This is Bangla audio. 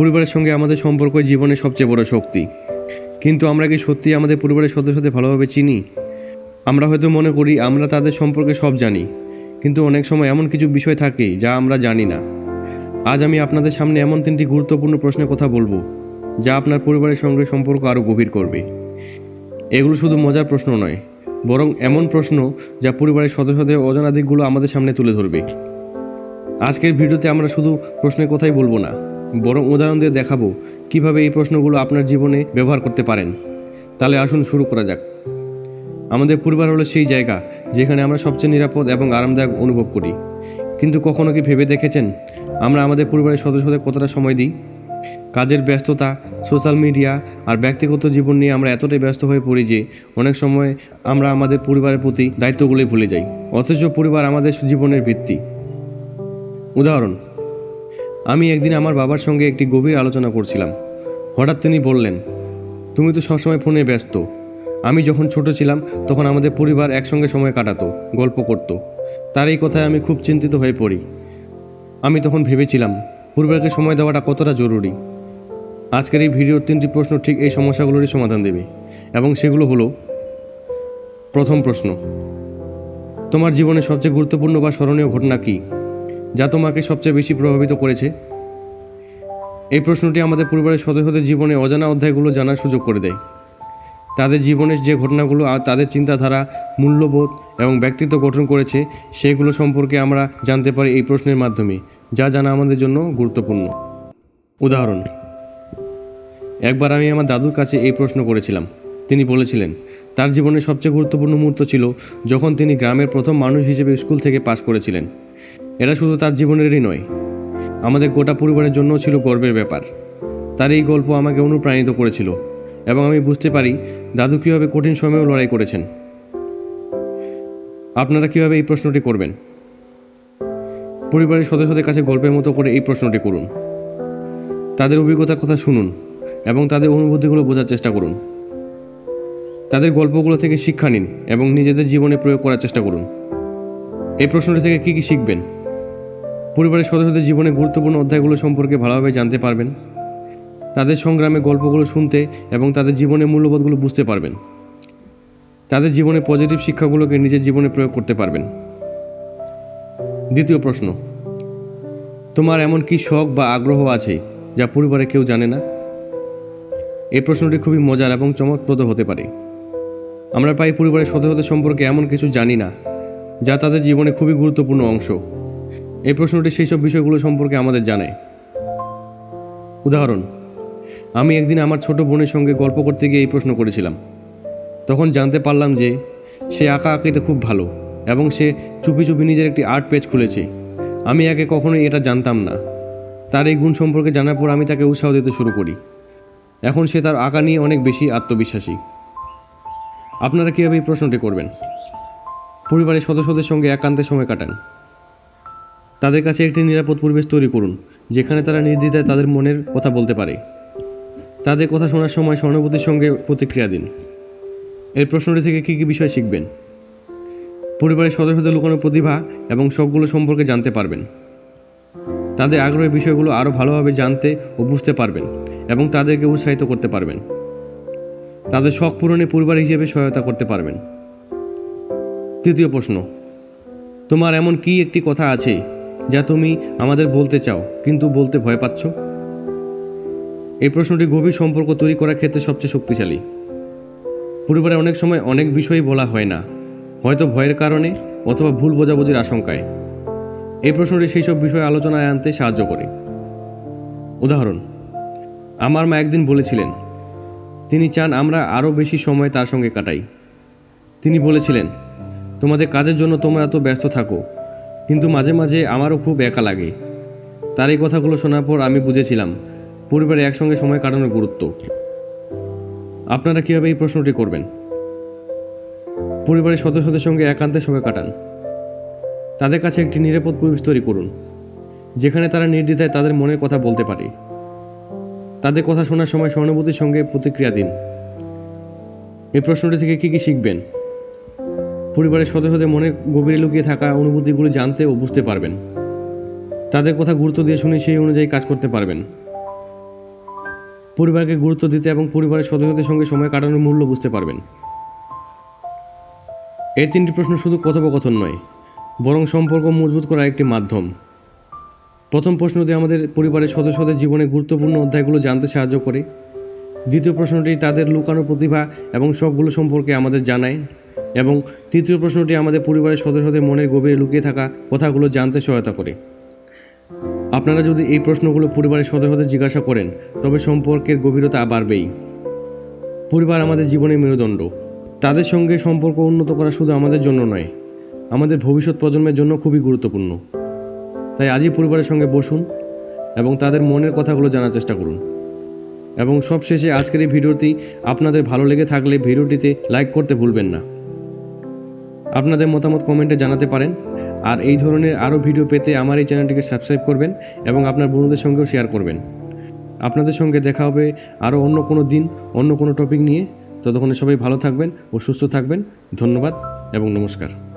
পরিবারের সঙ্গে আমাদের সম্পর্ক জীবনের সবচেয়ে বড় শক্তি। কিন্তু আমরা কি সত্যি আমাদের পরিবারের সদস্যদের ভালোভাবে চিনি? আমরা হয়তো মনে করি, আমরা তাদের সম্পর্কে সব জানি, কিন্তু অনেক সময় এমন কিছু বিষয় থাকে যা আমরা জানি না। আজ আমি আপনাদের সামনে এমন তিনটি গুরুত্বপূর্ণ প্রশ্নের কথা বলব, যা আপনার পরিবারের সঙ্গে সম্পর্ক আরও গভীর করবে। এগুলো শুধু মজার প্রশ্ন নয়, বরং এমন প্রশ্ন যা পরিবারের সদস্যদের অজানা দিকগুলো আমাদের সামনে তুলে ধরবে। আজকের ভিডিওতে আমরা শুধু প্রশ্নের কথাই বলব না বরং উদাহরণ দিয়ে দেখাবো কীভাবে এই প্রশ্নগুলো আপনার জীবনে ব্যবহার করতে পারেন। তাহলে আসুন শুরু করা যাক। আমাদের পরিবার হলো সেই জায়গা যেখানে আমরা সবচেয়ে নিরাপদ এবং আরামদায়ক অনুভব করি। কিন্তু কখনো কি ভেবে দেখেছেন? আমরা আমাদের পরিবারের সদস্যদের কতটা সময় দিই? কাজের ব্যস্ততা, সোশ্যাল মিডিয়া আর ব্যক্তিগত জীবন নিয়ে আমরা এতটাই ব্যস্ত হয়ে পড়ি যে অনেক সময় আমরা আমাদের পরিবারের প্রতি দায়িত্বগুলোই ভুলে যাই। অথচ পরিবার আমাদের জীবনের ভিত্তি। উদাহরণ আমি একদিন আমার বাবার সঙ্গে একটি গভীর আলোচনা করছিলাম। হঠাৎ তিনি বললেন, তুমি তো সবসময় ফোনে ব্যস্ত। আমি যখন ছোট ছিলাম, তখন আমাদের পরিবার একসঙ্গে সময় কাটাতো, গল্প করত। তার এই কথায় আমি খুব চিন্তিত হয়ে পড়ি। আমি তখন ভেবেছিলাম, পরিবারকে সময় দেওয়াটা কতটা জরুরি। আজকের এই ভিডিওর তিনটি প্রশ্ন ঠিক এই সমস্যাগুলোরই সমাধান দেবে। এবং সেগুলো হলো, প্রথম প্রশ্ন, তোমার জীবনে সবচেয়ে গুরুত্বপূর্ণ বা স্মরণীয় ঘটনা কী? যা তোমাকে সবচেয়ে বেশি প্রভাবিত করেছে? এই প্রশ্নটি আমাদের পরিবারের সদস্যদের জীবনে অজানা অধ্যায়গুলো জানার সুযোগ করে দেয়। তাদের জীবনের যে ঘটনাগুলো আর তাদের চিন্তাধারা, মূল্যবোধ এবং ব্যক্তিত্ব গঠন করেছে, সেগুলো সম্পর্কে আমরা জানতে পারি এই প্রশ্নের মাধ্যমে, যা জানা আমাদের জন্য গুরুত্বপূর্ণ। উদাহরণ, একবার আমি আমার দাদুর কাছে এই প্রশ্ন করেছিলাম। তিনি বলেছিলেন, তার জীবনের সবচেয়ে গুরুত্বপূর্ণ মুহূর্ত ছিল যখন তিনি গ্রামের প্রথম মানুষ হিসেবে স্কুল থেকে পাশ করেছিলেন। এটা শুধু তার জীবনেরই নয়, আমাদের গোটা পরিবারের জন্যও ছিল গর্বের ব্যাপার। তার এই গল্প আমাকে অনুপ্রাণিত করেছিল এবং আমি বুঝতে পারি দাদু কীভাবে কঠিন সময়েও লড়াই করেছেন। আপনারা কীভাবে এই প্রশ্নটি করবেন? পরিবারের সদস্যদের কাছে গল্পের মতো করে এই প্রশ্নটি করুন। তাদের অভিজ্ঞতার কথা শুনুন এবং তাদের অনুভূতিগুলো বোঝার চেষ্টা করুন। তাদের গল্পগুলো থেকে শিক্ষা নিন এবং নিজেদের জীবনে প্রয়োগ করার চেষ্টা করুন। এই প্রশ্নটি থেকে কী কী শিখবেন? পরিবারের সদস্যদের জীবনে গুরুত্বপূর্ণ অধ্যায়গুলো সম্পর্কে ভালোভাবে জানতে পারবেন। তাদের সংগ্রামে গল্পগুলো শুনতে এবং তাদের জীবনের মূল্যবোধগুলো বুঝতে পারবেন। তাদের জীবনে পজিটিভ শিক্ষাগুলোকে নিজের জীবনে প্রয়োগ করতে পারবেন। দ্বিতীয় প্রশ্ন, তোমার এমন কি শখ বা আগ্রহ আছে যা পরিবারে কেউ জানে না? এই প্রশ্নটি খুবই মজার এবং চমকপ্রদ হতে পারে। আমরা প্রায় পরিবারের সদস্যদের সম্পর্কে এমন কিছু জানি না, যা তাদের জীবনে খুবই গুরুত্বপূর্ণ অংশ। এই প্রশ্নটি সেই সব বিষয়গুলো সম্পর্কে আমাদের জানায় উদাহরণ, আমি একদিন আমার ছোট বোনের সঙ্গে গল্প করতে গিয়ে এই প্রশ্ন করেছিলাম। তখন জানতে পারলাম যে, সে আঁকা আঁকিতে খুব ভালো এবং সে চুপি চুপি নিজের একটি আর্ট পেজ খুলেছে। আমি আগে কখনোই এটা জানতাম না। তার এই গুণ সম্পর্কে জানার পর আমি তাকে উৎসাহ দিতে শুরু করি। এখন সে তার আঁকা নিয়ে অনেক বেশি আত্মবিশ্বাসী। আপনারা কীভাবে এই প্রশ্নটি করবেন? পরিবারের সদস্যদের সঙ্গে একান্তে সময় কাটান। তাদের কাছে একটি নিরাপদ পরিবেশ তৈরি করুন, যেখানে তারা নির্দ্বিধায় তাদের মনের কথা বলতে পারে। তাদের কথা শোনার সময় সহানুভূতির সঙ্গে প্রতিক্রিয়া দিন। এর প্রশ্নটি থেকে কী কী বিষয় শিখবেন? পরিবারের সদস্যদের লুকানো প্রতিভা এবং শখগুলো সম্পর্কে জানতে পারবেন। তাদের আগ্রহের বিষয়গুলো আরও ভালোভাবে জানতে ও বুঝতে পারবেন এবং তাদেরকে উৎসাহিত করতে পারবেন। তাদের শখ পূরণে পরিবার হিসেবে সহায়তা করতে পারবেন। তৃতীয় প্রশ্ন, তোমার এমন কি একটি কথা আছে যা তুমি আমাদের বলতে চাও, কিন্তু বলতে ভয় পাচ্ছ? এই প্রশ্নটি গভীর সম্পর্ক তৈরি করার ক্ষেত্রে সবচেয়ে শক্তিশালী। পরিবারে অনেক সময় অনেক বিষয়ই বলা হয় না, হয়তো ভয়ের কারণে অথবা ভুল বোঝাবুঝির আশঙ্কায়। এই প্রশ্নটি সেই সব বিষয়ে আলোচনায় আনতে সাহায্য করে। উদাহরণ, আমার মা একদিন বলেছিলেন, তিনি চান আমরা আরও বেশি সময় তার সঙ্গে কাটাই। তিনি বলেছিলেন, তোমাদের কাজের জন্য তোমরা এত ব্যস্ত থাকো কিন্তু মাঝে মাঝে আমারও খুব একা লাগে। তার এই কথাগুলো শোনার পর আমি বুঝেছিলাম, পরিবারে একসঙ্গে সময় কাটানোর গুরুত্ব। আপনারা কীভাবে এই প্রশ্নটি করবেন? পরিবারের সদস্যদের সঙ্গে একান্তে সময় কাটান। তাদের কাছে একটি নিরাপদ পরিবেশ তৈরি করুন, যেখানে তারা নির্দ্বিধায় তাদের মনের কথা বলতে পারে। তাদের কথা শোনার সময় সহানুভূতির সঙ্গে প্রতিক্রিয়া দিন। এই প্রশ্নটি থেকে কী কী শিখবেন? পরিবারের সদস্যদের মনে গভীরে লুকিয়ে থাকা অনুভূতিগুলো জানতে ও বুঝতে পারবেন। তাদের কথা গুরুত্ব দিয়ে শুনে সেই অনুযায়ী কাজ করতে পারবেন। পরিবারকে গুরুত্ব দিতে এবং পরিবারের সদস্যদের সঙ্গে সময় কাটানোর মূল্য বুঝতে পারবেন। এই তিনটি প্রশ্ন শুধু কথোপকথন নয়, বরং সম্পর্ক মজবুত করার একটি মাধ্যম। প্রথম প্রশ্নটি আমাদের পরিবারের সদস্যদের জীবনে গুরুত্বপূর্ণ অধ্যায়গুলো জানতে সাহায্য করে, দ্বিতীয় প্রশ্নটি তাদের লুকানো প্রতিভা এবং শখগুলো সম্পর্কে আমাদের জানায়। এবং তৃতীয় প্রশ্নটি, আমাদের পরিবারের সদস্যদের মনের গভীরে লুকিয়ে থাকা কথাগুলো জানতে সহায়তা করে। আপনারা যদি এই প্রশ্নগুলো পরিবারের সদস্যদের জিজ্ঞাসা করেন, তবে সম্পর্কের গভীরতা বাড়বেই। পরিবার আমাদের জীবনের মেরুদণ্ড। তাদের সঙ্গে সম্পর্ক উন্নত করা শুধু আমাদের জন্য নয়, আমাদের ভবিষ্যৎ প্রজন্মের জন্য খুবই গুরুত্বপূর্ণ। তাই আজই পরিবারের সঙ্গে বসুন এবং তাদের মনের কথাগুলো জানার চেষ্টা করুন। এবং সবশেষে আজকের এই ভিডিওটি আপনাদের ভালো লেগে থাকলে ভিডিওটিতে লাইক করতে ভুলবেন না। আপনাদের মতামত কমেন্টে জানাতে পারেন। আর এই ধরনের আরও ভিডিও পেতে আমার এই চ্যানেলটিকে সাবস্ক্রাইব করবেন এবং আপনার বন্ধুদের সঙ্গেও শেয়ার করবেন। আপনাদের সঙ্গে দেখা হবে আরও অন্য কোনো দিন, অন্য কোনো টপিক নিয়ে। ততক্ষণে সবাই ভালো থাকবেন ও সুস্থ থাকবেন। ধন্যবাদ এবং নমস্কার।